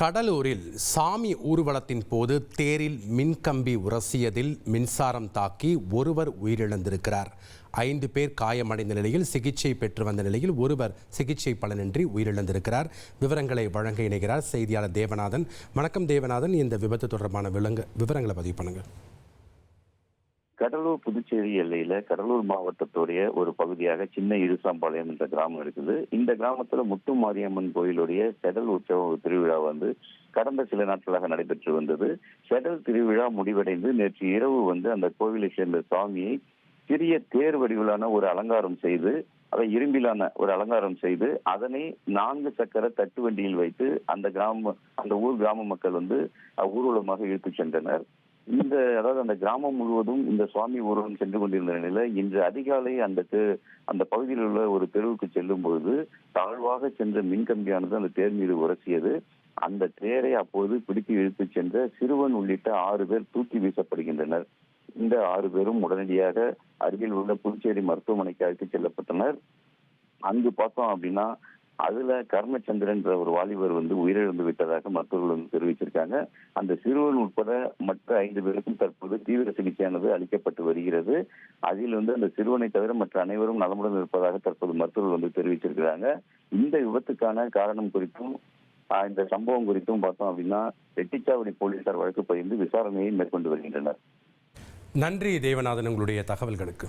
கடலூரில் சாமி ஊர்வலத்தின் போது தேரில் மின்கம்பி உரசியதில் மின்சாரம் தாக்கி ஒருவர் உயிரிழந்திருக்கிறார். ஐந்து பேர் காயமடைந்த நிலையில் சிகிச்சை பெற்று வந்த நிலையில் ஒருவர் சிகிச்சை பலனின்றி உயிரிழந்திருக்கிறார். விவரங்களை வழங்க இணைகிறார் செய்தியாளர் தேவநாதன். வணக்கம் தேவநாதன். இந்த விபத்து தொடர்பான விலங்கு விவரங்களை பதிவு பண்ணுங்கள். கடலூர் புதுச்சேரி எல்லையில கடலூர் மாவட்டத்துடைய ஒரு பகுதியாக சின்ன இருசாம்பாளையம் என்ற கிராமம் இருக்குது. இந்த கிராமத்துல முத்து மாரியம்மன் கோயிலுடைய செடல் உற்சவ திருவிழா வந்து கடந்த சில நாட்களாக நடைபெற்று வந்தது. செடல் திருவிழா முடிவடைந்து நேற்று இரவு வந்து அந்த கோவிலை சேர்ந்த சாமியை சிறிய தேர் வடிவிலான ஒரு அலங்காரம் செய்து அதை இரும்பிலான ஒரு அலங்காரம் செய்து அதனை நான்கு சக்கர தட்டு வண்டியில் வைத்து அந்த கிராம அந்த ஊர் கிராம மக்கள் வந்து ஊர்வலமாக இழுத்துச் சென்றனர். இந்த அதாவது அந்த கிராமம் முழுவதும் இந்த சுவாமி ஊர்வலம் சென்று கொண்டிருந்த நிலையில இன்று அதிகாலை அந்த அந்த பகுதியில் உள்ள ஒரு தெருவுக்கு செல்லும் பொழுது தாழ்வாக சென்ற மின்கம்பியானது அந்த தேர் மீது உரசியது. அந்த தேரை அப்போது பிடித்து இழுத்துச் சென்ற சிறுவன் உள்ளிட்ட ஆறு பேர் தூக்கி வீசப்படுகின்றனர். இந்த ஆறு பேரும் உடனடியாக அருகில் உள்ள புதுச்சேரி மருத்துவமனைக்கு அழைத்து செல்லப்பட்டனர். அங்கு பார்த்தோம் அப்படின்னா அதுல கர்மச்சந்திரன் ஒரு வாலிபர் வந்து உயிரிழந்து விட்டதாக மருத்துவர்கள் வந்து தெரிவிச்சிருக்காங்க. அந்த சிறுவன் உட்பட மற்ற ஐந்து பேருக்கும் தற்போது தீவிர சிகிச்சையானது அளிக்கப்பட்டு வருகிறது. அதில் வந்து அந்த சிறுவனை தவிர மற்ற அனைவரும் நலமுடன் இருப்பதாக தற்போது மருத்துவர்கள் வந்து தெரிவிச்சிருக்கிறாங்க. இந்த விபத்துக்கான காரணம் குறித்தும் இந்த சம்பவம் குறித்தும் பார்த்தோம் அப்படின்னா வெட்டிச்சாவடி போலீசார் வழக்கு பதிந்து விசாரணையை மேற்கொண்டு வருகின்றனர். நன்றி தேவநாதன் உங்களுடைய தகவல்களுக்கு.